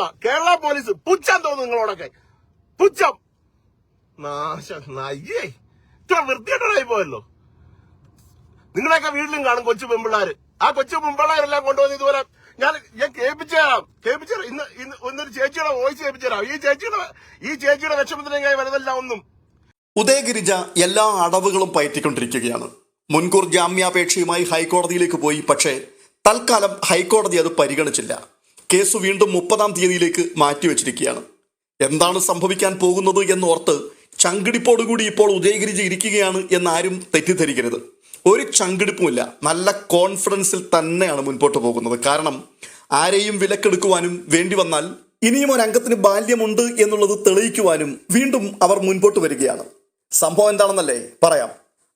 Kerala police പുച്ഛം തോന്നും നിങ്ങളോടൊക്കെ. പുച്ഛം. നാശം നയ്യേ. ഇത്ര വൃത്തികെട്ടതായി പോയല്ലോ. നിങ്ങളെയൊക്കെ വീട്ടിലും കാണും കൊച്ചു പെമ്പിള്ളാര്. ആ കൊച്ചു പെമ്പിള്ളാരെല്ലാം കൊണ്ടുവന്ന് ഇതുപോലെ ഞാൻ ഞാൻ കേൾപ്പിച്ചു തരാം. ഇന്ന് ഇന്ന് ഒന്നൊരു ചേച്ചിയുടെ വോയിസ് കേൾപ്പിച്ചു തരാം. ഈ ചേച്ചിയുടെ ഈ ചേച്ചിയുടെ വിഷമത്തിനെങ്കിൽ വരുന്നല്ല ഒന്നും. ഉദയഗിരിജ എല്ലാ അടവുകളും പയറ്റിക്കൊണ്ടിരിക്കുകയാണ്. മുൻകൂർ ജാമ്യാപേക്ഷയുമായി ഹൈക്കോടതിയിലേക്ക് പോയി. പക്ഷേ തൽക്കാലം ഹൈക്കോടതി അത് പരിഗണിച്ചില്ല. കേസ് വീണ്ടും മുപ്പതാം തീയതിയിലേക്ക് മാറ്റിവെച്ചിരിക്കുകയാണ്. എന്താണ് സംഭവിക്കാൻ പോകുന്നത് എന്നോർത്ത് ചങ്കിടിപ്പോടുകൂടി ഇപ്പോൾ ഉദയഗിരിജ ഇരിക്കുകയാണ് എന്നാരും തെറ്റിദ്ധരിക്കരുത്. ഒരു ചങ്കിടിപ്പുമില്ല. നല്ല കോൺഫിഡൻസിൽ തന്നെയാണ് മുൻപോട്ട് പോകുന്നത്. കാരണം ആരെയും വിലക്കെടുക്കുവാനും വേണ്ടി വന്നാൽ ഇനിയും ഒരു അംഗത്തിന് ബാല്യമുണ്ട് എന്നുള്ളത് തെളിയിക്കുവാനും വീണ്ടും അവർ മുൻപോട്ട് വരികയാണ്. സംഭവം എന്താണെന്നല്ലേ? പറയാം.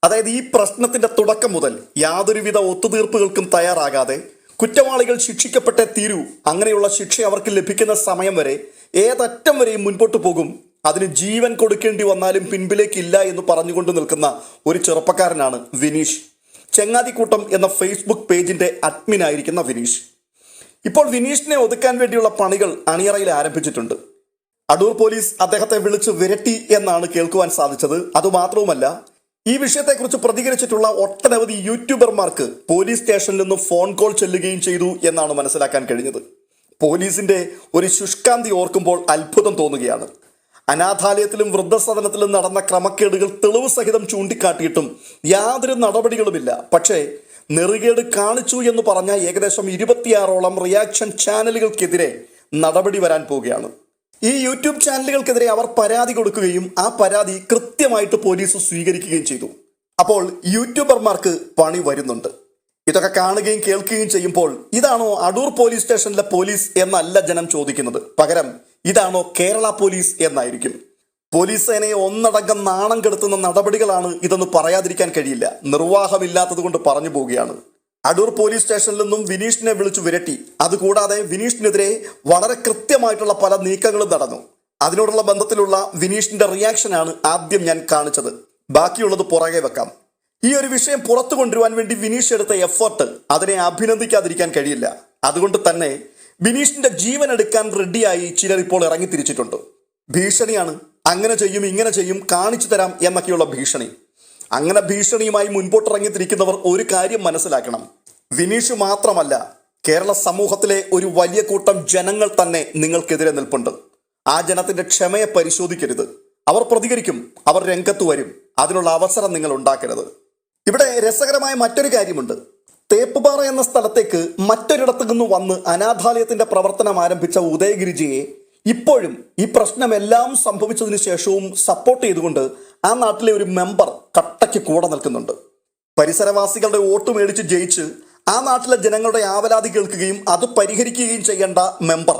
അതായത് ഈ പ്രശ്നത്തിന്റെ തുടക്കം മുതൽ യാതൊരുവിധ ഒത്തുതീർപ്പുകൾക്കും തയ്യാറാകാതെ കുറ്റവാളികൾ ശിക്ഷിക്കപ്പെട്ടേ തീരൂ. അങ്ങനെയുള്ള ശിക്ഷ അവർക്ക് ലഭിക്കുന്ന സമയം വരെ ഏതറ്റം വരെയും മുൻപോട്ട് പോകും. അതിന് ജീവൻ കൊടുക്കേണ്ടി വന്നാലും പിൻപിലേക്കില്ല എന്ന് പറഞ്ഞുകൊണ്ട് നിൽക്കുന്ന ഒരു ചെറുപ്പക്കാരനാണ് വിനീഷ്. ചെങ്ങാതിക്കൂട്ടം എന്ന ഫേസ്ബുക്ക് പേജിന്റെ അഡ്മിൻ ആയിരിക്കുന്ന വിനീഷ്. ഇപ്പോൾ വിനീഷിനെ ഒതുക്കാൻ വേണ്ടിയുള്ള പണികൾ അണിയറയിൽ ആരംഭിച്ചിട്ടുണ്ട്. അടൂർ പോലീസ് അദ്ദേഹത്തെ വിളിച്ച് വിരട്ടി എന്നാണ് കേൾക്കുവാൻ സാധിച്ചത്. അതുമാത്രവുമല്ല ഈ വിഷയത്തെക്കുറിച്ച് പ്രതികരിച്ചിട്ടുള്ള ഒട്ടനവധി യൂട്യൂബർമാർക്ക് പോലീസ് സ്റ്റേഷനിൽ നിന്ന് ഫോൺ കോൾ ചെല്ലുകയും ചെയ്തു എന്നാണ് മനസ്സിലാക്കാൻ കഴിഞ്ഞത്. പോലീസിന്റെ ഒരു ശുഷ്കാന്തി ഓർക്കുമ്പോൾ അത്ഭുതം തോന്നുകയാണ്. അനാഥാലയത്തിലും വൃദ്ധസദനത്തിലും നടന്ന ക്രമക്കേടുകൾ തെളിവ് സഹിതം ചൂണ്ടിക്കാട്ടിയിട്ടും യാതൊരു നടപടികളുമില്ല. പക്ഷേ നെറുകേട് കാണിച്ചു എന്ന് പറഞ്ഞ ഏകദേശം ഇരുപത്തിയാറോളം റിയാക്ഷൻ ചാനലുകൾക്കെതിരെ നടപടി വരാൻ പോവുകയാണ്. ഈ യൂട്യൂബ് ചാനലുകൾക്കെതിരെ അവർ പരാതി കൊടുക്കുകയും ആ പരാതി കൃത്യമായിട്ട് പോലീസ് സ്വീകരിക്കുകയും ചെയ്തു. അപ്പോൾ യൂട്യൂബർമാർക്ക് പണി വരുന്നുണ്ട്. ഇതൊക്കെ കാണുകയും കേൾക്കുകയും ചെയ്യുമ്പോൾ ഇതാണോ അടൂർ പോലീസ് സ്റ്റേഷനിലെ പോലീസ് എന്നല്ല ജനം ചോദിക്കുന്നത്. പകരം ഇതാണോ കേരള പോലീസ് എന്നായിരിക്കും. പോലീസ് സേനയെ ഒന്നടങ്കം നാണം കെടുത്തുന്ന നടപടികളാണ് ഇതെന്ന് പറയാതിരിക്കാൻ കഴിയില്ല. നിർവാഹമില്ലാത്തത് കൊണ്ട് പറഞ്ഞു പോവുകയാണ്. അടൂർ പോലീസ് സ്റ്റേഷനിൽ നിന്നും വിനീഷിനെ വിളിച്ചു വിരട്ടി. അതുകൂടാതെ വിനീഷിനെതിരെ വളരെ കൃത്യമായിട്ടുള്ള പല നീക്കങ്ങളും നടന്നു. അതിനോടുള്ള ബന്ധത്തിലുള്ള വിനീഷിന്റെ റിയാക്ഷനാണ് ആദ്യം ഞാൻ കാണിച്ചത്. ബാക്കിയുള്ളത് പുറകെ വെക്കാം. ഈ ഒരു വിഷയം പുറത്തു കൊണ്ടുവരാൻ വേണ്ടി വിനീഷ് എടുത്ത എഫേർട്ട് അതിനെ അഭിനന്ദിക്കാതിരിക്കാൻ കഴിയില്ല. അതുകൊണ്ട് തന്നെ വിനീഷിന്റെ ജീവൻ എടുക്കാൻ റെഡിയായി ചിലർ ഇപ്പോൾ ഇറങ്ങി തിരിച്ചിട്ടുണ്ട് ഭീഷണിയാണ്. അങ്ങനെ ചെയ്യും ഇങ്ങനെ ചെയ്യും കാണിച്ചു തരാം എന്നൊക്കെയുള്ള ഭീഷണി. അങ്ങനെ ഭീഷണിയുമായി മുൻപോട്ടിറങ്ങിത്തിരിക്കുന്നവർ ഒരു കാര്യം മനസ്സിലാക്കണം. വിനീഷ് മാത്രമല്ല കേരള സമൂഹത്തിലെ ഒരു വലിയ കൂട്ടം ജനങ്ങൾ തന്നെ നിങ്ങൾക്കെതിരെ നിൽപ്പുണ്ട്. ആ ജനത്തിന്റെ ക്ഷമയെ പരിശോധിക്കരുത്. അവർ പ്രതികരിക്കും അവർ രംഗത്ത് വരും. അതിനുള്ള അവസരം നിങ്ങൾ ഉണ്ടാക്കരുത്. ഇവിടെ രസകരമായ മറ്റൊരു കാര്യമുണ്ട്. തേപ്പുപാറ എന്ന സ്ഥലത്തേക്ക് മറ്റൊരിടത്തു നിന്ന് വന്ന് അനാഥാലയത്തിന്റെ പ്രവർത്തനം ആരംഭിച്ച ഉദയഗിരിജിയെ ഇപ്പോഴും ഈ പ്രശ്നമെല്ലാം സംഭവിച്ചതിന് ശേഷവും സപ്പോർട്ട് ചെയ്തുകൊണ്ട് ആ നാട്ടിലെ ഒരു മെമ്പർ കട്ടയ്ക്ക് കൂടെ നിൽക്കുന്നുണ്ട്. പരിസരവാസികളുടെ വോട്ട് മേടിച്ച് ജയിച്ച് ആ നാട്ടിലെ ജനങ്ങളുടെ ആവലാതി കേൾക്കുകയും അത് പരിഹരിക്കുകയും ചെയ്യേണ്ട മെമ്പർ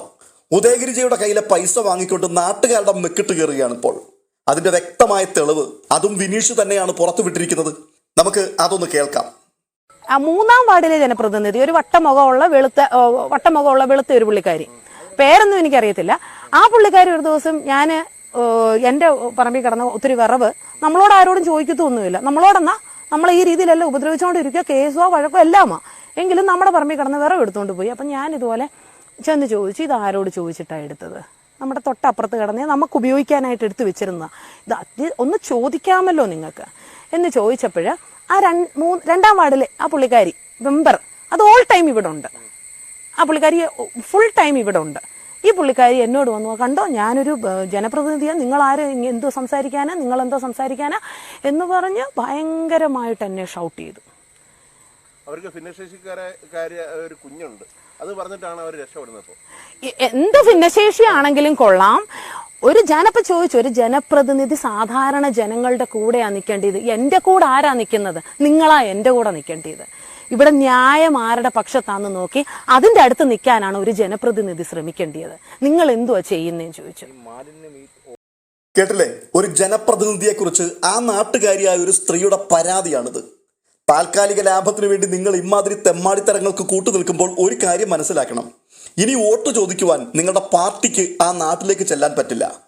ഉദയഗിരിജയുടെ കയ്യിലെ പൈസ വാങ്ങിക്കൊണ്ട് നാട്ടുകാരുടെ മെക്കിട്ട് കയറുകയാണ് ഇപ്പോൾ. അതിന്റെ വ്യക്തമായ തെളിവ് അതും വിനീഷ് തന്നെയാണ് പുറത്തു വിട്ടിരിക്കുന്നത്. നമുക്ക് അതൊന്ന് കേൾക്കാം. ആ മൂന്നാം വാർഡിലെ ജനപ്രതിനിധി ഒരു വട്ടമുഖമുള്ള വെളുത്ത വട്ടമുഖമുള്ള വെളുത്ത ഒരു പുള്ളിക്കാരി. പേരൊന്നും എനിക്കറിയത്തില്ല. ആ പുള്ളിക്കാരി ഒരു ദിവസം ഞാൻ എന്റെ പറമ്പിൽ കിടന്ന ഒത്തിരി വിറവ് നമ്മളോട് ആരോടും ചോദിക്കത്തൊന്നുമില്ല. നമ്മളോടെന്നാ നമ്മൾ ഈ രീതിയിലല്ല ഉപദ്രവിച്ചുകൊണ്ടിരിക്കുക കേസോ വഴക്കോ എല്ലാമാ. എങ്കിലും നമ്മുടെ പറമ്പിൽ കിടന്ന വിറവ് എടുത്തുകൊണ്ട് പോയി. അപ്പം ഞാൻ ഇതുപോലെ ചെന്ന് ചോദിച്ചു ഇത് ആരോട് ചോദിച്ചിട്ടാണ് എടുത്തത്? നമ്മുടെ തൊട്ടപ്പുറത്ത് കിടന്നേ നമുക്ക് ഉപയോഗിക്കാനായിട്ട് എടുത്തു വെച്ചിരുന്ന ഇത് ഒന്ന് ചോദിക്കാമല്ലോ നിങ്ങൾക്ക്. എന്ന് ചോദിച്ചപ്പോൾ ആ രണ്ട് മൂന്ന് രണ്ടാം വാർഡിലെ ആ പുള്ളിക്കാരി മെമ്പർ അത് ഓൾ ടൈം ഇവിടെ ഉണ്ട്. ആ പുള്ളിക്കാരി ഫുൾ ടൈം ഇവിടെ ഉണ്ട്. ഈ പുള്ളിക്കാരി എന്നോട് വന്നു കണ്ടോ ഞാനൊരു ജനപ്രതിനിധിയാണ് നിങ്ങൾ ആര് എന്തോ സംസാരിക്കാനാ? നിങ്ങൾ എന്തോ സംസാരിക്കാനാ? എന്ന് പറഞ്ഞ് ഭയങ്കരമായിട്ട് എന്നെ ഷൗട്ട് ചെയ്തു. അവർക്ക് ഭിന്നശേഷിക്കാരെ ഒരു കുഞ്ഞുണ്ട്. അത് പറഞ്ഞിട്ടാണ് അവർ രക്ഷപ്പെടുന്നത്. എന്ത് ഭിന്നശേഷിയാണെങ്കിലും കൊള്ളാം. ഒരു ജനപ്പ ചോദിച്ചു ഒരു ജനപ്രതിനിധി സാധാരണ ജനങ്ങളുടെ കൂടെയാണ് നിൽക്കേണ്ടത് എന്റെ കൂടെ ആരാ നിൽക്കുന്നത് നിങ്ങളാ എന്റെ കൂടെ നിൽക്കേണ്ടത് ഇവിടെ ന്യായം ആരുടെ പക്ഷത്താന്ന് നോക്കി അതിന്റെ അടുത്ത് നിൽക്കാനാണ് ഒരു ജനപ്രതിനിധി ശ്രമിക്കേണ്ടത് നിങ്ങൾ എന്തുവാ ചെയ്യുന്നതെന്ന് ചോദിച്ചു. കേട്ടില്ലേ? ഒരു ജനപ്രതിനിധിയെ കുറിച്ച് ആ നാട്ടുകാരിയായ ഒരു സ്ത്രീയുടെ പരാതിയാണിത്. താൽക്കാലിക ലാഭത്തിനു വേണ്ടി നിങ്ങൾ ഇമാതിരി തെമ്മാടിത്തരങ്ങൾക്ക് കൂട്ടു നിൽക്കുമ്പോൾ ഒരു കാര്യം മനസ്സിലാക്കണം. ഇനി വോട്ട് ചോദിക്കുവാൻ നിങ്ങളുടെ പാർട്ടിക്ക് ആ നാട്ടിലേക്ക് ചെല്ലാൻ പറ്റില്ല.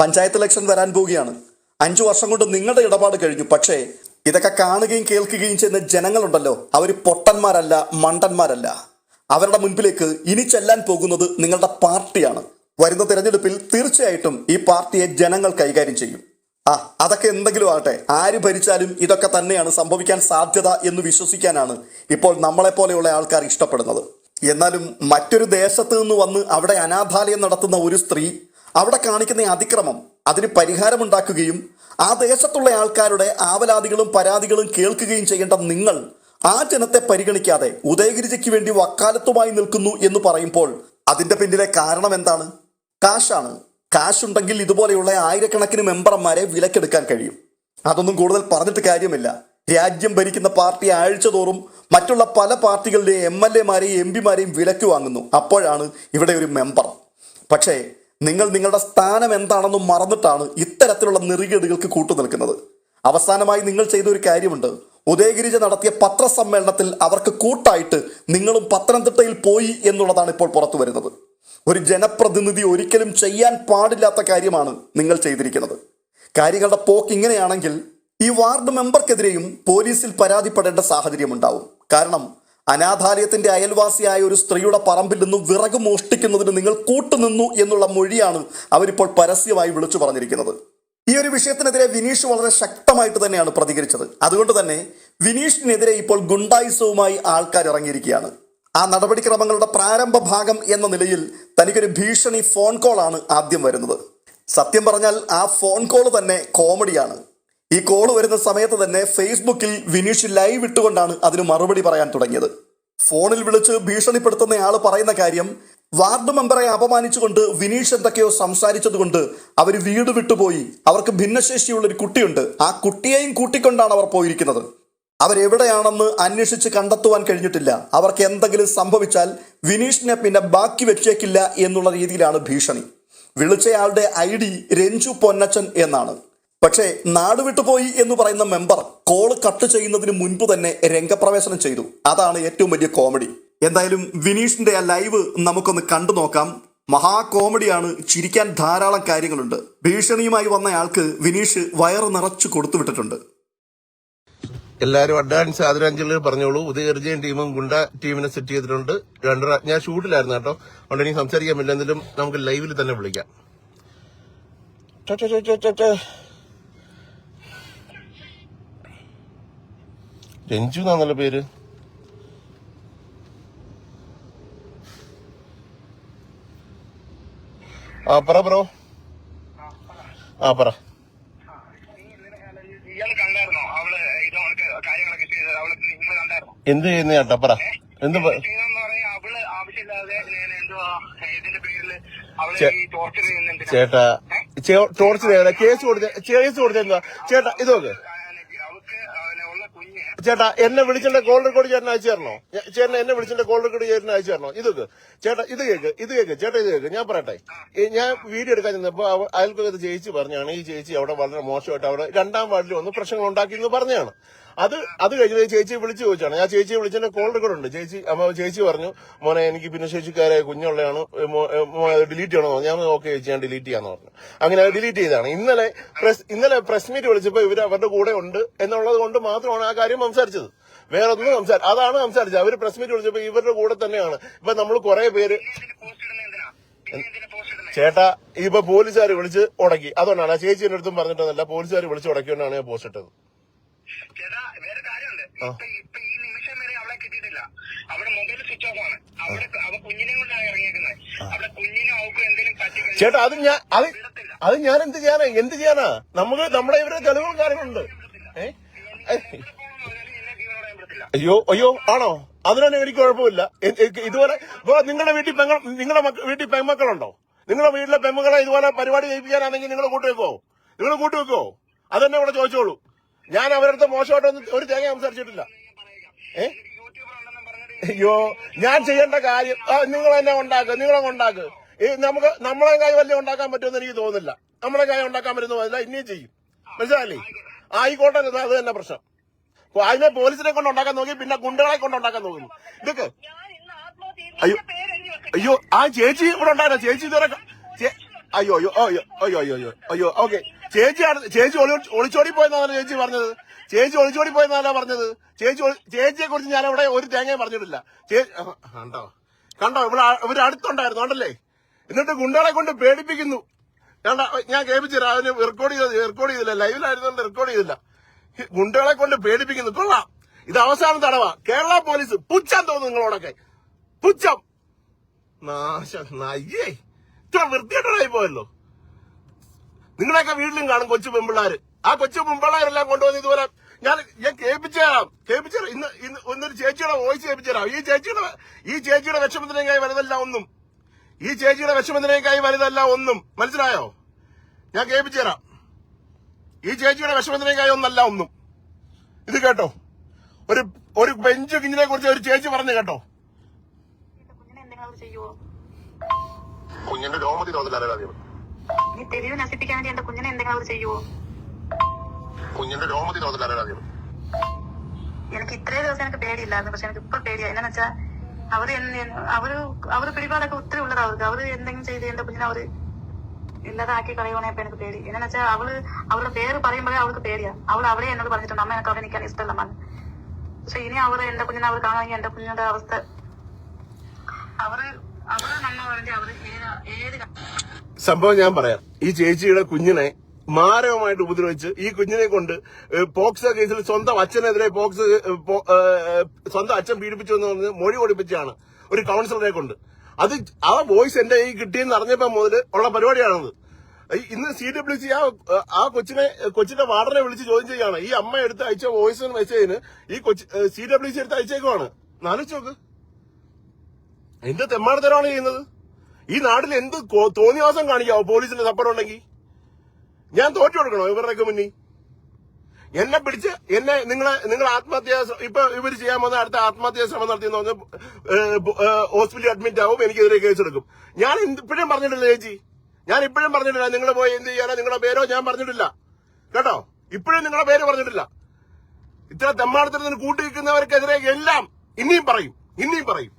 പഞ്ചായത്ത് ഇലക്ഷൻ വരാൻ പോവുകയാണ്. അഞ്ചു വർഷം കൊണ്ട് നിങ്ങളുടെ ഇടപാട് കഴിഞ്ഞു. പക്ഷേ ഇതൊക്കെ കാണുകയും കേൾക്കുകയും ചെയ്യുന്ന ജനങ്ങളുണ്ടല്ലോ. അവർ പൊട്ടന്മാരല്ല മണ്ടന്മാരല്ല. അവരുടെ മുൻപിലേക്ക് ഇനി ചെല്ലാൻ പോകുന്നത് നിങ്ങളുടെ പാർട്ടിയാണ്. വരുന്ന തിരഞ്ഞെടുപ്പിൽ തീർച്ചയായിട്ടും ഈ പാർട്ടിയെ ജനങ്ങൾ കൈകാര്യം ചെയ്യും. ആ അതൊക്കെ എന്തെങ്കിലും ആകട്ടെ. ആര് ഭരിച്ചാലും ഇതൊക്കെ തന്നെയാണ് സംഭവിക്കാൻ സാധ്യത എന്ന് വിശ്വസിക്കാനാണ് ഇപ്പോൾ നമ്മളെപ്പോലെയുള്ള ആൾക്കാർ ഇഷ്ടപ്പെടുന്നത്. എന്നാലും മറ്റൊരു ദേശത്ത് നിന്ന് വന്ന് അവിടെ അനാഥാലയം നടത്തുന്ന ഒരു സ്ത്രീ അവിടെ കാണിക്കുന്ന അതിക്രമം അതിന് പരിഹാരമുണ്ടാക്കുകയും ആ ദേശത്തുള്ള ആൾക്കാരുടെ ആവലാതികളും പരാതികളും കേൾക്കുകയും ചെയ്യേണ്ട നിങ്ങൾ ആ ജനത്തെ പരിഗണിക്കാതെ ഉദയഗിരിജയ്ക്ക് വേണ്ടി വക്കാലത്തുമായി നിൽക്കുന്നു എന്ന് പറയുമ്പോൾ അതിന്റെ പിന്നിലെ കാരണം എന്താണ്? കാശാണ്. കാശുണ്ടെങ്കിൽ ഇതുപോലെയുള്ള ആയിരക്കണക്കിന് മെമ്പർമാരെ വിലക്കെടുക്കാൻ കഴിയും. അതൊന്നും കൂടുതൽ പറഞ്ഞിട്ട് കാര്യമില്ല. രാജ്യം ഭരിക്കുന്ന പാർട്ടി ആഴ്ച തോറും മറ്റുള്ള പല പാർട്ടികളുടെയും എം എൽ എമാരെയും എം പിമാരെയും വിലക്ക് വാങ്ങുന്നു. അപ്പോഴാണ് ഇവിടെ ഒരു മെമ്പർ. പക്ഷേ നിങ്ങൾ നിങ്ങളുടെ സ്ഥാനം എന്താണെന്ന് മറന്നിട്ടാണ് ഇത്തരത്തിലുള്ള നെറികേടുകൾക്ക് കൂട്ടുനിൽക്കുന്നത് അവസാനമായി നിങ്ങൾ ചെയ്ത ഒരു കാര്യമുണ്ട്. ഉദയഗിരിജ നടത്തിയ പത്രസമ്മേളനത്തിൽ അവർക്ക് കൂട്ടായിട്ട് നിങ്ങളും പത്തനംതിട്ടയിൽ പോയി എന്നുള്ളതാണ് ഇപ്പോൾ പുറത്തു വരുന്നത്. ഒരു ജനപ്രതിനിധി ഒരിക്കലും ചെയ്യാൻ പാടില്ലാത്ത കാര്യമാണ് നിങ്ങൾ ചെയ്തിരിക്കുന്നത്. കാര്യങ്ങളുടെ പോക്ക് ഇങ്ങനെയാണെങ്കിൽ ഈ വാർഡ് മെമ്പർക്കെതിരെയും പോലീസിൽ പരാതിപ്പെടേണ്ട സാഹചര്യം ഉണ്ടാവും കാരണം അനാഥാലയത്തിന്റെ അയൽവാസിയായ ഒരു സ്ത്രീയുടെ പറമ്പിൽ നിന്നും വിറക് മോഷ്ടിക്കുന്നതിന് നിങ്ങൾ കൂട്ടുനിന്നു എന്നുള്ള മൊഴിയാണ് അവരിപ്പോൾ പരസ്യമായി വിളിച്ചു പറഞ്ഞിരിക്കുന്നത്. ഈ ഒരു വിഷയത്തിനെതിരെ വിനീഷ് വളരെ ശക്തമായിട്ട് തന്നെയാണ് പ്രതികരിച്ചത്. അതുകൊണ്ട് തന്നെ വിനീഷിനെതിരെ ഇപ്പോൾ ഗുണ്ടായുസവുമായി ആൾക്കാർ ഇറങ്ങിയിരിക്കുകയാണ്. ആ നടപടിക്രമങ്ങളുടെ പ്രാരംഭ ഭാഗം എന്ന നിലയിൽ തനിക്കൊരു ഭീഷണി ഫോൺ കോളാണ് ആദ്യം വരുന്നത്. സത്യം പറഞ്ഞാൽ ആ ഫോൺ കോൾ തന്നെ കോമഡിയാണ്. ഈ കോൾ വരുന്ന സമയത്ത് തന്നെ ഫേസ്ബുക്കിൽ വിനീഷ് ലൈവ് ഇട്ടുകൊണ്ടാണ് അതിന് മറുപടി പറയാൻ തുടങ്ങിയത്. ഫോണിൽ വിളിച്ച് ഭീഷണിപ്പെടുത്തുന്ന ആൾ പറയുന്ന കാര്യം വാർഡ് മെമ്പറെ അപമാനിച്ചുകൊണ്ട് വിനീഷ് എന്തൊക്കെയോ സംസാരിച്ചതുകൊണ്ട് അവർ വീട് വിട്ടുപോയി. അവർക്ക് ഭിന്നശേഷിയുള്ള ഒരു കുട്ടിയുണ്ട്. ആ കുട്ടിയെയും കൂട്ടിക്കൊണ്ടാണ് അവർ പോയിരിക്കുന്നത്. അവരെവിടെയാണെന്ന് അന്വേഷിച്ച് കണ്ടെത്തുവാൻ കഴിഞ്ഞിട്ടില്ല. അവർക്ക് എന്തെങ്കിലും സംഭവിച്ചാൽ വിനീഷിനെ പിന്നെ ബാക്കി വെച്ചേക്കില്ല എന്നുള്ള രീതിയിലാണ് ഭീഷണി. വിളിച്ചയാളുടെ ഐ ഡി രഞ്ജു പൊന്നച്ചൻ എന്നാണ്. പക്ഷേ നാട് വിട്ടുപോയി എന്ന് പറയുന്ന മെമ്പർ കോൾ കട്ട് ചെയ്യുന്നതിന് മുൻപ് തന്നെ രംഗപ്രവേശനം ചെയ്തു. അതാണ് ഏറ്റവും വലിയ കോമഡി. എന്തായാലും വിനീഷിന്റെ ആ ലൈവ് നമുക്കൊന്ന് കണ്ടു നോക്കാം. മഹാ കോമഡിയാണ് ചിരിക്കാൻ ധാരാളം കാര്യങ്ങളുണ്ട്. ഭീഷണിയുമായി വന്നയാൾക്ക് വിനീഷ് വയറ് നിറച്ചു കൊടുത്തു വിട്ടിട്ടുണ്ട്. എല്ലാരും അഡ്വാൻസ് ആദരാഞ്ജലികൾ പറഞ്ഞോളൂ. ഉദയർജയൻ ടീമും ഗുണ്ട ടീമിനെ സെറ്റ് ചെയ്തിട്ടുണ്ട്. രണ്ടര ഞാൻ ഷൂട്ടിലായിരുന്നു കേട്ടോ. അതുകൊണ്ട് എനിക്ക് സംസാരിക്കാൻ പറ്റില്ല. എന്തെങ്കിലും നമുക്ക് ലൈവിൽ തന്നെ വിളിക്കാം ട ട ട ട ട ട. രഞ്ജു എന്നാണല്ലോ പേര്? ആ പറ ബ്രോ. ആ പറ. എന്ത് ചെയ്യുന്ന ചേട്ടാ? പറ. എന്ത് ചേട്ടാ ടോർച്ച് ടോർച്ചർ കേസ് കൊടുത്ത കേസ് കൊടുത്തെന്താ ചേട്ടാ ഇത് നോക്ക് അവൾക്ക് അവനെ ഉള്ള കുഞ്ഞ് ചേട്ടാ എന്നെ വിളിച്ചിട്ട് ഗോൾഡ് റെക്കോർഡ് ചേട്ടൻ അയച്ചു തരണോ? ചേട്ടൻ എന്നെ വിളിച്ചിട്ട് ഗോൾഡ് റെക്കോർഡ് ചേട്ടൻ അയച്ചു തരണോ? ഇത് ചേട്ടാ ഇത് കേക്ക് ഇത് കേക്ക് ചേട്ടാ ഇത് കേക്ക് ഞാൻ പറയട്ടെ. ഞാൻ വീഡിയോ എടുക്കാൻ ചെന്നപ്പോ അയൽപ്പക്കത്ത് ചേച്ചി പറഞ്ഞാണ് ഈ ചേച്ചി അവിടെ വളരെ മോശമായിട്ട് അവിടെ രണ്ടാം വാർഡിൽ വന്ന് പ്രശ്നങ്ങൾ ഉണ്ടാക്കി എന്ന് പറഞ്ഞാണ്. അത് അത് കഴിഞ്ഞ് ചേച്ചി വിളിച്ചു ചോദിച്ചാണ്. ഞാൻ ചേച്ചിയെ വിളിച്ചതിന്റെ കോൾ റെക്കോർഡ് ഉണ്ട്. ചേച്ചി അപ്പൊ ചേച്ചി പറഞ്ഞു മോനെ എനിക്ക് ഭിന്നശേഷിക്കാരായ കുഞ്ഞുള്ളയാണ് ഡിലീറ്റ് പറഞ്ഞു. ഞാൻ ഓക്കെ ചേച്ചി ഞാൻ ഡിലീറ്റ് ചെയ്യാന്ന് പറഞ്ഞു. അങ്ങനെ ഡിലീറ്റ് ചെയ്താണ് ഇന്നലെ പ്രസ് ഇന്നലെ പ്രസ് മീറ്റ് വിളിച്ചപ്പോൾ ഇവർ അവരുടെ കൂടെ ഉണ്ട് എന്നുള്ളത് കൊണ്ട് മാത്രമാണ് ആ കാര്യം സംസാരിച്ചത്. വേറെ ഒന്നും സംസാരി അതാണ് സംസാരിച്ചത്. അവർ പ്രസ് മീറ്റ് വിളിച്ചപ്പോൾ ഇവരുടെ കൂടെ തന്നെയാണ്. ഇപ്പൊ നമ്മൾ കുറെ പേര് ചേട്ടാ ഇപ്പൊ പോലീസുകാർ വിളിച്ച് ഉടക്കി. അതുകൊണ്ടാണ് ചേച്ചി എന്റെ അടുത്തും പറഞ്ഞിട്ടൊന്നല്ല പോലീസുകാർ വിളിച്ച് ഉടക്കിയോണ്ടാണ് ഞാൻ പോസ്റ്റ് ഇട്ടത്. ചേട്ടാ വേറെ കാര്യമുണ്ട്. ഇപ്പൊ ഈ നിമിഷം വരെ അവളെ കിട്ടിയിട്ടില്ല. അവിടെ മൊബൈൽ സ്വിച്ച് ഓഫ് ആണ്. അവിടെ അവ കുഞ്ഞിനെ കൊണ്ടാണ് ഇറങ്ങിയേക്കുന്നത്. അവിടെ കുഞ്ഞിനും അവക്ക് എന്തെങ്കിലും പറ്റി ചേട്ടാ അത് ഞാൻ അത് അത് ഞാൻ എന്ത് ചെയ്യാനാ? എന്ത് ചെയ്യാനാ? നമുക്ക് നമ്മുടെ ഇവരെ തെളിവുകളും കാര്യങ്ങളുണ്ട്. അയ്യോ അയ്യോ ആണോ? അതിനൊന്നും എനിക്ക് കുഴപ്പമില്ല. ഇതുപോലെ ഇപ്പൊ നിങ്ങളുടെ വീട്ടിൽ പെങ്ങൾ നിങ്ങളുടെ വീട്ടിൽ പെൺമക്കളുണ്ടോ? നിങ്ങളുടെ വീട്ടിലെ പെൺമക്കളെ ഇതുപോലെ പരിപാടി ചെയ്യിപ്പിക്കാനാണെങ്കിൽ നിങ്ങൾ കൂട്ടുവെക്കോ നിങ്ങൾ കൂട്ടുവെക്കോ അതെന്നെ ഇവിടെ ചോദിച്ചോളൂ. ഞാൻ അവരടുത്ത് മോശമായിട്ടൊന്നും ഒരു തേങ്ങ സംസാരിച്ചിട്ടില്ല. ഏ? അയ്യോ ഞാൻ ചെയ്യേണ്ട കാര്യം നിങ്ങൾ തന്നെ ഉണ്ടാക്കുക നിങ്ങളെ ഉണ്ടാക്കുക ഈ നമുക്ക് നമ്മളെ കൈ വല്ല ഉണ്ടാക്കാൻ പറ്റുമെന്ന് എനിക്ക് തോന്നുന്നില്ല. നമ്മളെ കൈ ഉണ്ടാക്കാൻ പറ്റുന്ന ഇനിയും ചെയ്യും. മനസ്സിലായില്ലേ? ആയിക്കോട്ടെ അത് തന്നെ പ്രശ്നം. അതിനെ പോലീസിനെ കൊണ്ട് ഉണ്ടാക്കാൻ നോക്കി പിന്നെ ഗുണ്ടകളെ കൊണ്ട് ഉണ്ടാക്കാൻ നോക്കുന്നു ഇതൊക്കെ. അയ്യോ. അയ്യോ ആ ചേച്ചി ഇവിടെ ഉണ്ടായിരുന്നോ ചേച്ചി ഇതുവരെ അയ്യോ അയ്യോ അയ്യോ അയ്യോ അയ്യോ അയ്യോ ഓക്കെ. ചേച്ചിയാണ് ചേച്ചി ഒളി ഒളിച്ചോടി പോയെന്നാണ് ചേച്ചി പറഞ്ഞത്. ചേച്ചി ഒളിച്ചോടി പോയെന്നല്ല പറഞ്ഞത്. ചേച്ചി ചേച്ചിയെ കുറിച്ച് ഞാൻ ഇവിടെ ഒരു തേങ്ങയും പറഞ്ഞിട്ടില്ല. കണ്ടോ? കണ്ടോ? ഇവിടെ ഇവർ അടുത്തുണ്ടായിരുന്നു കണ്ടല്ലേ? എന്നിട്ട് ഗുണ്ടകളെ കൊണ്ട് പേടിപ്പിക്കുന്നു. ഞാൻ ഞാൻ കേൾപ്പിച്ചു അവന് റെക്കോർഡ് ചെയ്ത് റെക്കോർഡ് ചെയ്തില്ല. ലൈവിലായിരുന്നോണ്ട് റെക്കോർഡ് ചെയ്തില്ല. ഗുണ്ടകളെ കൊണ്ട് പേടിപ്പിക്കുന്നു. കൊള്ളാം. ഇത് അവസാന തടവാ. കേരള പോലീസ് പുച്ഛം തോന്നുന്നു നിങ്ങളോടൊക്കെ. പുച്ഛം. നാശം. നയ്യേ ഇത്ര വൃത്തികെട്ടതായി പോയല്ലോ. നിങ്ങളെയൊക്കെ വീട്ടിലും കാണും കൊച്ചു പെമ്പിള്ളാര്. ആ കൊച്ചു പെമ്പിള്ളാരെല്ലാം കൊണ്ടുവന്ന് ഇതുപോലെ ഞാൻ ഞാൻ കേൾപ്പിച്ചു തരാം. കേൾപ്പിച്ചു ഇന്ന് ഇന്ന് ഒന്നൊരു ചേച്ചിയുടെ വോയിസ് കേൾപ്പിച്ചു തരാം. ഈ ചേച്ചിയുടെ ഈ ചേച്ചിയുടെ വിഷമത്തിനേക്കായി വലുതല്ല ഒന്നും. ഈ ചേച്ചിയുടെ വിഷമത്തിനേക്കായി വലുതല്ല ഒന്നും. മനസ്സിലായോ? ഞാൻ കേൾപ്പിച്ചു തരാം. ഈ ചേച്ചിയുടെ വിഷമത്തിനേക്കായി ഒന്നല്ല ഒന്നും. ഇത് കേട്ടോ. ഒരു ഒരു ബെഞ്ച് കിഞ്ഞിനെ കുറിച്ച് ഒരു ചേച്ചി പറഞ്ഞു കേട്ടോ. കുഞ്ഞിന്റെ രോമത്തിൽ തോന്നില്ല നീ തെരുവ് നശിപ്പിക്കാൻ വേണ്ടി എന്റെ കുഞ്ഞിനെ എന്തെങ്കിലും അവർ ചെയ്യുവോ? കുഞ്ഞിന്റെ രോമത്തിൽ തോന്നില്ല എനിക്ക് ഇത്രയും ദിവസം എനിക്ക് പേടിയില്ലായിരുന്നു. പക്ഷെ എനിക്ക് ഇപ്പൊ പേടിയാ എന്നാന്ന് വെച്ചാ അവർ അവർ അവർ പിടിപാടൊക്കെ ഒത്തിരി ഉള്ളത് അവർക്ക് അവർ എന്തെങ്കിലും ചെയ്ത് എന്റെ കുഞ്ഞിനെ അവർ ഇല്ലാതാക്കി കളയുവാണെ ഇപ്പൊ എനിക്ക് പേടി. എന്നാന്ന് വെച്ചാൽ അവൾ അവളുടെ പേര് പറയുമ്പോഴേ അവൾക്ക് പേടിയാ. അവൾ അവളെ എന്നോട് പറഞ്ഞിട്ടുണ്ട്. അമ്മ എനിക്ക് അവരെ നിൽക്കാൻ ഇഷ്ടമല്ല മന്ന് പക്ഷെ ഇനി അവർ എന്റെ കുഞ്ഞിനെ അവർ കാണുമെങ്കിൽ എന്റെ കുഞ്ഞിന്റെ അവസ്ഥ? അവർ സംഭവം ഞാൻ പറയാം. ഈ ചേച്ചിയുടെ കുഞ്ഞിനെ മാരകമായിട്ട് ഉപദ്രവിച്ച് ഈ കുഞ്ഞിനെ കൊണ്ട് പോക്സോ കേസിൽ സ്വന്തം അച്ഛനെതിരെ പോക്സോ സ്വന്തം അച്ഛൻ പീഡിപ്പിച്ചു എന്ന് പറഞ്ഞ് മൊഴി ഓടിപ്പിച്ചാണ് ഒരു കൗൺസിലറെ കൊണ്ട്. അത് ആ വോയിസ് എന്റെ ഈ കിട്ടിയെന്ന് അറിഞ്ഞപ്പോ മുതൽ ഉള്ള പരിപാടിയാണത്. ഇന്ന് സി ഡബ്ല്യു സി ആ കൊച്ചിനെ കൊച്ചിന്റെ വാർഡനെ വിളിച്ച് ചോദ്യം ചെയ്യാണ് ഈ അമ്മ എടുത്ത് അയച്ച വോയിസ് മെസ്സേജിന് ഈ കൊച്ചി സി ഡബ്ല്യു സി എടുത്ത് അയച്ചേക്കുവാണ്. നാലിച്ച് നോക്ക്. എന്ത് തെമ്മാടത്തരമാണ് ചെയ്യുന്നത്? ഈ നാട്ടിൽ എന്ത് തോന്നിവാസം കാണിക്കാവോ? പോലീസിന്റെ സപ്പോർട്ട് ഉണ്ടെങ്കിൽ. ഞാൻ തോറ്റു കൊടുക്കണോ ഇവരുടെയൊക്കെ മുന്നിൽ? എന്നെ പിടിച്ച് എന്നെ നിങ്ങളെ നിങ്ങൾ ആത്മഹത്യാ ഇപ്പൊ ഇവർ ചെയ്യാൻ വന്ന അടുത്ത ആത്മഹത്യാ ശ്രമം നടത്തിയെന്ന് പറഞ്ഞ ഹോസ്പിറ്റലിൽ അഡ്മിറ്റ് ആവും എനിക്കെതിരെ കേസെടുക്കും ഞാൻ ഇപ്പോഴും പറഞ്ഞിട്ടില്ല ചേച്ചി. ഞാൻ ഇപ്പോഴും പറഞ്ഞിട്ടില്ല. നിങ്ങൾ പോയി എന്ത് ചെയ്യാനോ? നിങ്ങളുടെ പേരോ ഞാൻ പറഞ്ഞിട്ടില്ല. കേട്ടോ? ഇപ്പോഴും നിങ്ങളുടെ പേര് പറഞ്ഞിട്ടില്ല. ഇത്ര തെമ്മാടത്തിന് കൂട്ടി നിൽക്കുന്നവർക്കെതിരെ എല്ലാം ഇനിയും പറയും. ഇനിയും പറയും.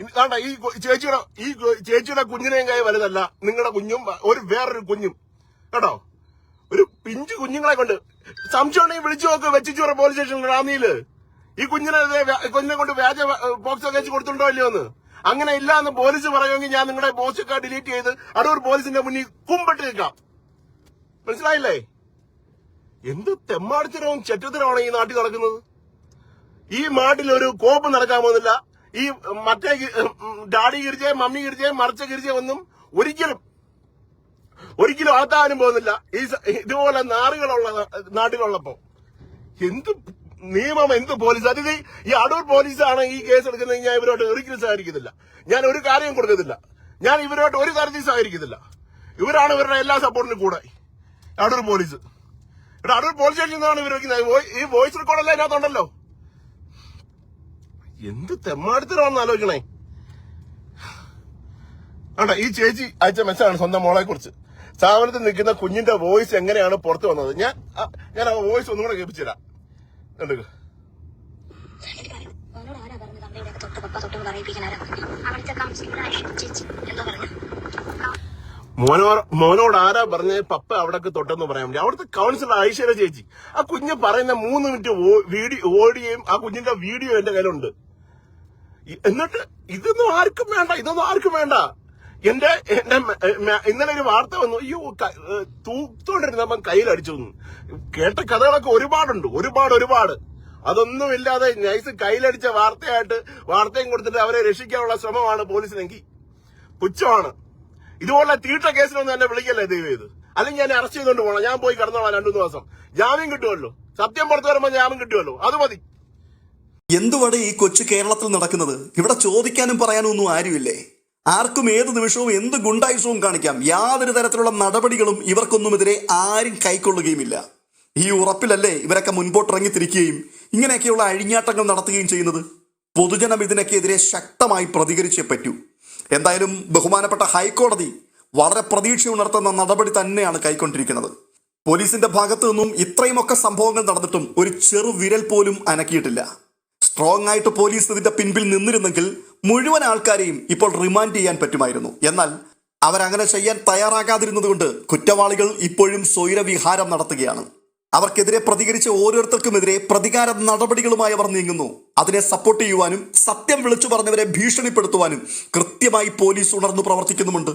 ഇനി ദാണ്ട ഈ ചേച്ചിയുടെ ഈ ചേച്ചിയുടെ കുഞ്ഞിനെയും കൈ വലുതല്ല നിങ്ങളുടെ കുഞ്ഞും ഒരു വേറൊരു കുഞ്ഞും. കേട്ടോ? ഒരു പിഞ്ചു കുഞ്ഞുങ്ങളെ കൊണ്ട് സംശയം ഉണ്ടെങ്കിൽ വിളിച്ചു നോക്ക് വെച്ചിച്ചൂറ പോലീസ് സ്റ്റേഷനിൽ റാന്നിയിൽ. ഈ കുഞ്ഞിനെ കുഞ്ഞിനെ കൊണ്ട് വ്യാജ ബോക്സ് ഒക്കെ കേസ് കൊടുത്തിട്ടുണ്ടോ ഇല്ലയോ എന്ന്. അങ്ങനെ ഇല്ല എന്ന് പോലീസ് പറയുമെങ്കിൽ ഞാൻ നിങ്ങളുടെ പോസ്റ്റൊക്കെ ഡിലീറ്റ് ചെയ്ത് അടൂർ പോലീസിന്റെ മുന്നിൽ കുമ്പിട്ട് നിൽക്കാം മനസ്സിലായില്ലേ? എന്ത് തെമ്മാടിത്തരവും ചെറ്റത്തരമാണ് ഈ നാട്ടിൽ നടക്കുന്നത്? ഈ നാട്ടിൽ ഒരു കോപ്പ് നടക്കാൻ പോകുന്നില്ല. ഈ മറ്റേ ഡാഡി ഗിരിജെ മമ്മി ഗിരിജെ മറിച്ച ഗിരിജെ ഒന്നും ഒരിക്കലും ഒരിക്കലും അകത്താനും പോകുന്നില്ല. ഈ ഇതുപോലെ നാറുകളുള്ള നാട്ടിലുള്ളപ്പോ എന്ത് നിയമം എന്ത് പോലീസ്? അത് ഈ- അടൂർ പോലീസാണ് ഈ കേസ് എടുക്കുന്നത്. ഞാൻ ഇവരോട്ട് ഒരിക്കലും സഹകരിക്കുന്നില്ല ഞാൻ ഒരു കാര്യം കൊടുക്കത്തില്ല. ഞാൻ ഇവരോട്ട് ഒരു കാര്യത്തിൽ സഹകരിക്കുന്നില്ല ഇവരാണ് ഇവരുടെ എല്ലാ സപ്പോർട്ടിനും കൂടെ. അടൂർ പോലീസ്. ഇവിടെ അടൂർ പോലീസ് സ്റ്റേഷനിൽ നിന്നാണ് ഇവരൊക്കെ ഈ വോയിസ് റെക്കോർഡ് റെക്കോർഡെല്ലാം ഇതിനകത്തുണ്ടല്ലോ. എന്ത് തെമ്മാടിത്തരാണെന്ന് ആലോചിക്കണേ. ആണ്ടാ ഈ ചേച്ചി അയച്ച മെസ്സാണ് സ്വന്തം മോളെ കുറിച്ച് സ്ഥാപനത്തിൽ നിൽക്കുന്ന കുഞ്ഞിന്റെ വോയിസ് എങ്ങനെയാണ് പുറത്തു വന്നത്? ഞാൻ ഞാൻ ആ വോയിസ് ഒന്നും കൂടെ കേൾപ്പിച്ചുതരാം കണ്ടു? മോനോ മോനോട് ആരാ പറഞ്ഞ പപ്പ അവിടൊക്കെ തൊട്ടെന്ന് പറയാൻ വേണ്ടി. അവിടുത്തെ കൗൺസിലർ ഐശ്വര്യ ചേച്ചി. ആ കുഞ്ഞ് പറയുന്ന മൂന്ന് മിനിറ്റ് വീഡിയോ ഓടിയും ആ കുഞ്ഞിന്റെ വീഡിയോ എന്റെ കയ്യിലുണ്ട്. എന്നിട്ട് ഇതൊന്നും ആർക്കും വേണ്ട ഇതൊന്നും ആർക്കും വേണ്ട. എന്റെ എന്റെ ഇന്നലെ ഒരു വാർത്ത വന്നു. അയ്യോ തൂത്തോണ്ടിരുന്നപ്പം കയ്യിലടിച്ചു കേട്ട കഥകളൊക്കെ ഒരുപാടുണ്ട് ഒരുപാട് ഒരുപാട്. അതൊന്നും ഇല്ലാതെ നൈസ് കയ്യിലടിച്ച വാർത്തയായിട്ട് വാർത്തയും കൊടുത്തിട്ട് അവരെ രക്ഷിക്കാനുള്ള ശ്രമമാണ് പോലീസിനെങ്കിൽ. പുച്ഛമാണ്. ഇതുപോലെ തീട്ട കേസിനൊന്നും എന്നെ വിളിക്കല്ലേ ദൈവം ഇത്? അല്ലെങ്കിൽ ഞാൻ അറസ്റ്റ് ചെയ്തുകൊണ്ട് പോകണം. ഞാൻ പോയി കിടന്നോളാം രണ്ടു ദിവസം. ജാമ്യം കിട്ടുമല്ലോ. സത്യം പുറത്തു വരുമ്പോൾ ജാമ്യം കിട്ടുമല്ലോ. അത് മതി. എന്തുവാടെ ഈ കൊച്ചു കേരളത്തിൽ നടക്കുന്നത്? ഇവിടെ ചോദിക്കാനും പറയാനും ഒന്നും ആരുമില്ലേ? ആർക്കും ഏത് നിമിഷവും എന്ത് ഗുണ്ടായുസവും കാണിക്കാം. യാതൊരു തരത്തിലുള്ള നടപടികളും ഇവർക്കൊന്നുമെതിരെ ആരും കൈക്കൊള്ളുകയുമില്ല. ഈ ഉറപ്പിലല്ലേ ഇവരൊക്കെ മുൻപോട്ടിറങ്ങി തിരിക്കുകയും ഇങ്ങനെയൊക്കെയുള്ള അഴിഞ്ഞാട്ടങ്ങൾ നടത്തുകയും ചെയ്യുന്നത്? പൊതുജനം ഇതിനൊക്കെതിരെ ശക്തമായി പ്രതികരിച്ചേ പറ്റൂ. എന്തായാലും ബഹുമാനപ്പെട്ട ഹൈക്കോടതി വളരെ പ്രതീക്ഷ ഉണർത്തുന്ന നടപടി തന്നെയാണ് കൈക്കൊണ്ടിരിക്കുന്നത്. പോലീസിന്റെ ഭാഗത്തു നിന്നും ഇത്രയുമൊക്കെ സംഭവങ്ങൾ നടന്നിട്ടും ഒരു ചെറു വിരൽ പോലും അനക്കിയിട്ടില്ല. സ്ട്രോങ് ആയിട്ട് പോലീസ് ഇതിന്റെ പിൻപിൽ നിന്നിരുന്നെങ്കിൽ മുഴുവൻ ആൾക്കാരെയും ഇപ്പോൾ റിമാൻഡ് ചെയ്യാൻ പറ്റുമായിരുന്നു. എന്നാൽ അവരങ്ങനെ ചെയ്യാൻ തയ്യാറാകാതിരുന്നതുകൊണ്ട് കുറ്റവാളികൾ ഇപ്പോഴും സ്വൈരവിഹാരം നടത്തുകയാണ്. അവർക്കെതിരെ പ്രതികരിച്ച ഓരോരുത്തർക്കുമെതിരെ പ്രതികാര നടപടികളുമായി അവർ നീങ്ങുന്നു. അതിനെ സപ്പോർട്ട് ചെയ്യുവാനും സത്യം വിളിച്ചു പറഞ്ഞവരെ ഭീഷണിപ്പെടുത്തുവാനും കൃത്യമായി പോലീസ് ഉണർന്നു പ്രവർത്തിക്കുന്നുമുണ്ട്.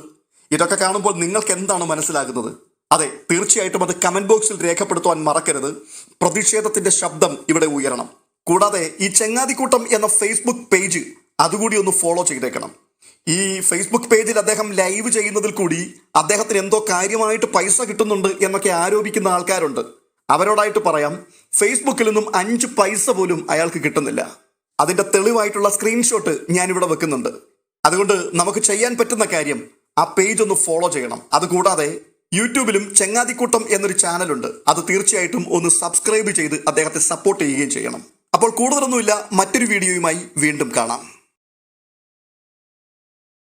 ഇതൊക്കെ കാണുമ്പോൾ നിങ്ങൾക്ക് എന്താണ് മനസ്സിലാകുന്നത്? അതെ തീർച്ചയായിട്ടും അത് കമന്റ് ബോക്സിൽ രേഖപ്പെടുത്തുവാൻ മറക്കരുത്. പ്രതിഷേധത്തിന്റെ ശബ്ദം ഇവിടെ ഉയരണം. കൂടാതെ ഈ ചെങ്ങാതിക്കൂട്ടം എന്ന ഫേസ്ബുക്ക് പേജ് അതുകൂടി ഒന്ന് ഫോളോ ചെയ്തേക്കണം. ഈ ഫേസ്ബുക്ക് പേജിൽ അദ്ദേഹം ലൈവ് ചെയ്യുന്നതിൽ കൂടി അദ്ദേഹത്തിന് എന്തോ കാര്യമായിട്ട് പൈസ കിട്ടുന്നുണ്ട് എന്നൊക്കെ ആരോപിക്കുന്ന ആൾക്കാരുണ്ട്. അവരോടായിട്ട് പറയാം ഫേസ്ബുക്കിൽ നിന്നും അഞ്ച് പൈസ പോലും അയാൾക്ക് കിട്ടുന്നില്ല. അതിന്റെ തെളിവായിട്ടുള്ള സ്ക്രീൻഷോട്ട് ഞാനിവിടെ വെക്കുന്നുണ്ട്. അതുകൊണ്ട് നമുക്ക് ചെയ്യാൻ പറ്റുന്ന കാര്യം ആ പേജ് ഒന്ന് ഫോളോ ചെയ്യണം. അതുകൂടാതെ യൂട്യൂബിലും ചെങ്ങാതിക്കൂട്ടം എന്നൊരു ചാനലുണ്ട് അത് തീർച്ചയായിട്ടും ഒന്ന് സബ്സ്ക്രൈബ് ചെയ്ത് അദ്ദേഹത്തെ സപ്പോർട്ട് ചെയ്യുകയും ചെയ്യണം. അപ്പോൾ കൂടുതലൊന്നുമില്ല. മറ്റൊരു വീഡിയോയുമായി വീണ്ടും കാണാം.